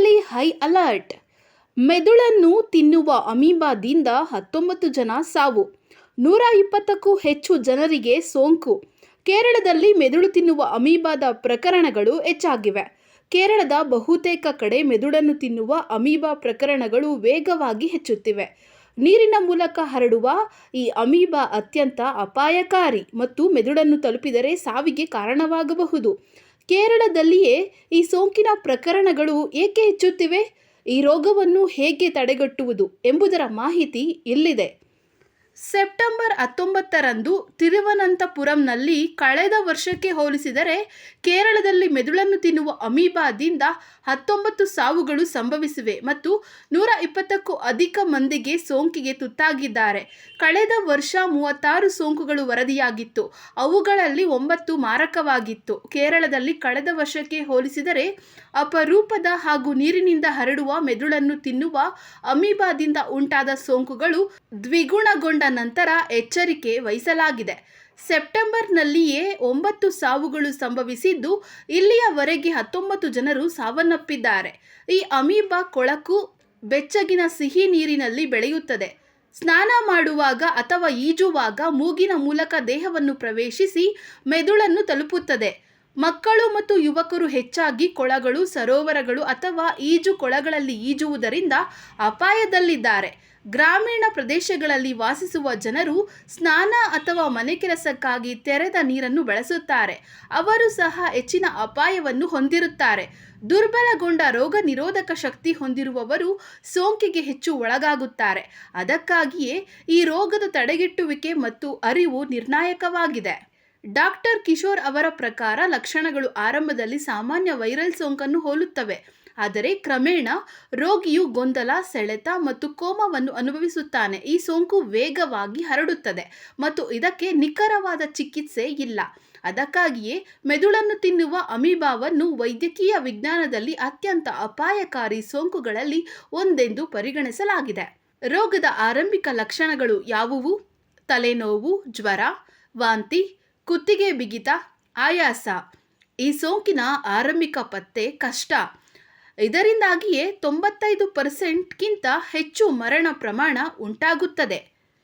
High alert. ಮೆದುಳನ್ನು ತಿನ್ನುವ ಅಮೀಬಾದಿಂದ ಹತ್ತೊಂಬತ್ತು ಜನ ಸಾವು. ನೂರ ಇಪ್ಪತ್ತಕ್ಕೂ ಹೆಚ್ಚು ಜನರಿಗೆ ಸೋಂಕು. ಕೇರಳದಲ್ಲಿ ಮೆದುಳು ತಿನ್ನುವ ಅಮೀಬಾದ ಪ್ರಕರಣಗಳು ಹೆಚ್ಚಾಗಿವೆ. ಕೇರಳದ ಬಹುತೇಕ ಕಡೆ ಮೆದುಳನ್ನು ತಿನ್ನುವ ಅಮೀಬಾ ಪ್ರಕರಣಗಳು ವೇಗವಾಗಿ ಹೆಚ್ಚುತ್ತಿವೆ. ನೀರಿನ ಮೂಲಕ ಹರಡುವ ಈ ಅಮೀಬಾ ಅತ್ಯಂತ ಅಪಾಯಕಾರಿ ಮತ್ತು ಮೆದುಳನ್ನು ತಲುಪಿದರೆ ಸಾವಿಗೆ ಕಾರಣವಾಗಬಹುದು. ಕೇರಳದಲ್ಲಿಯೇ ಈ ಸೋಂಕಿನ ಪ್ರಕರಣಗಳು ಏಕೆ ಹೆಚ್ಚುತ್ತಿವೆ? ಈ ರೋಗವನ್ನು ಹೇಗೆ ತಡೆಗಟ್ಟುವುದು ಎಂಬುದರ ಮಾಹಿತಿ ಇಲ್ಲಿದೆ. ಸೆಪ್ಟೆಂಬರ್ ಹತ್ತೊಂಬತ್ತರಂದು ತಿರುವನಂತಪುರಂನಲ್ಲಿ ಕಳೆದ ವರ್ಷಕ್ಕೆ ಹೋಲಿಸಿದರೆ ಕೇರಳದಲ್ಲಿ ಮೆದುಳನ್ನು ತಿನ್ನುವ ಅಮೀಬಾದಿಂದ ಹತ್ತೊಂಬತ್ತು ಸಾವುಗಳು ಸಂಭವಿಸಿವೆ ಮತ್ತು ನೂರ ಇಪ್ಪತ್ತಕ್ಕೂ ಅಧಿಕ ಮಂದಿಗೆ ಸೋಂಕಿಗೆ ತುತ್ತಾಗಿದ್ದಾರೆ. ಕಳೆದ ವರ್ಷ ಮೂವತ್ತಾರು ಸೋಂಕುಗಳು ವರದಿಯಾಗಿತ್ತು. ಅವುಗಳಲ್ಲಿ ಒಂಬತ್ತು ಮಾರಕವಾಗಿತ್ತು. ಕೇರಳದಲ್ಲಿ ಕಳೆದ ವರ್ಷಕ್ಕೆ ಹೋಲಿಸಿದರೆ ಅಪರೂಪದ ಹಾಗೂ ನೀರಿನಿಂದ ಹರಡುವ ಮೆದುಳನ್ನು ತಿನ್ನುವ ಅಮೀಬಾದಿಂದ ಉಂಟಾದ ಸೋಂಕುಗಳು ದ್ವಿಗುಣಗೊಂಡ ನಂತರ ಎಚ್ಚರಿಕೆ ವಹಿಸಲಾಗಿದೆ. ಸೆಪ್ಟೆಂಬರ್ನಲ್ಲಿಯೇ ಒಂಬತ್ತು ಸಾವುಗಳು ಸಂಭವಿಸಿದ್ದು, ಇಲ್ಲಿಯವರೆಗೆ ಹತ್ತೊಂಬತ್ತು ಜನರು ಸಾವನ್ನಪ್ಪಿದ್ದಾರೆ. ಈ ಅಮೀಬಾ ಕೊಳಕು ಬೆಚ್ಚಗಿನ ಸಿಹಿ ನೀರಿನಲ್ಲಿ ಬೆಳೆಯುತ್ತದೆ. ಸ್ನಾನ ಮಾಡುವಾಗ ಅಥವಾ ಈಜುವಾಗ ಮೂಗಿನ ಮೂಲಕ ದೇಹವನ್ನು ಪ್ರವೇಶಿಸಿ ಮೆದುಳನ್ನು ತಲುಪುತ್ತದೆ. ಮಕ್ಕಳು ಮತ್ತು ಯುವಕರು ಹೆಚ್ಚಾಗಿ ಕೊಳಗಳು, ಸರೋವರಗಳು ಅಥವಾ ಈಜು ಕೊಳಗಳಲ್ಲಿ ಈಜುವುದರಿಂದ ಅಪಾಯದಲ್ಲಿದ್ದಾರೆ. ಗ್ರಾಮೀಣ ಪ್ರದೇಶಗಳಲ್ಲಿ ವಾಸಿಸುವ ಜನರು ಸ್ನಾನ ಅಥವಾ ಮನೆ ಕೆಲಸಕ್ಕಾಗಿ ತೆರೆದ ನೀರನ್ನು ಬಳಸುತ್ತಾರೆ. ಅವರು ಸಹ ಹೆಚ್ಚಿನ ಅಪಾಯವನ್ನು ಹೊಂದಿರುತ್ತಾರೆ. ದುರ್ಬಲಗೊಂಡ ರೋಗ ನಿರೋಧಕ ಶಕ್ತಿ ಹೊಂದಿರುವವರು ಸೋಂಕಿಗೆ ಹೆಚ್ಚು ಒಳಗಾಗುತ್ತಾರೆ. ಅದಕ್ಕಾಗಿಯೇ ಈ ರೋಗದ ತಡೆಗಟ್ಟುವಿಕೆ ಮತ್ತು ಅರಿವು ನಿರ್ಣಾಯಕವಾಗಿದೆ. ಡಾಕ್ಟರ್ ಕಿಶೋರ್ ಅವರ ಪ್ರಕಾರ ಲಕ್ಷಣಗಳು ಆರಂಭದಲ್ಲಿ ಸಾಮಾನ್ಯ ವೈರಲ್ ಸೋಂಕನ್ನು ಹೋಲುತ್ತವೆ. ಆದರೆ ಕ್ರಮೇಣ ರೋಗಿಯು ಗೊಂದಲ, ಸೆಳೆತ ಮತ್ತು ಕೋಮವನ್ನು ಅನುಭವಿಸುತ್ತಾನೆ. ಈ ಸೋಂಕು ವೇಗವಾಗಿ ಹರಡುತ್ತದೆ ಮತ್ತು ಇದಕ್ಕೆ ನಿಖರವಾದ ಚಿಕಿತ್ಸೆ ಇಲ್ಲ. ಅದಕ್ಕಾಗಿಯೇ ಮೆದುಳನ್ನು ತಿನ್ನುವ ಅಮೀಬಾವನ್ನು ವೈದ್ಯಕೀಯ ವಿಜ್ಞಾನದಲ್ಲಿ ಅತ್ಯಂತ ಅಪಾಯಕಾರಿ ಸೋಂಕುಗಳಲ್ಲಿ ಒಂದೆಂದು ಪರಿಗಣಿಸಲಾಗಿದೆ. ರೋಗದ ಆರಂಭಿಕ ಲಕ್ಷಣಗಳು ಯಾವುವು? ತಲೆನೋವು, ಜ್ವರ, ವಾಂತಿ ಕುತ್ತಿಗೆ ಬಿಗಿತ, ಆಯಾಸ, ಈ ಸೋಂಕಿನ ಆರಂಭಿಕ ಪತ್ತೆ ಕಷ್ಟ. ಇದರಿಂದಾಗಿಯೇ ತೊಂಬತ್ತೈದು ಪರ್ಸೆಂಟ್ಗಿಂತ ಹೆಚ್ಚು ಮರಣ ಪ್ರಮಾಣ ಉಂಟಾಗುತ್ತದೆ.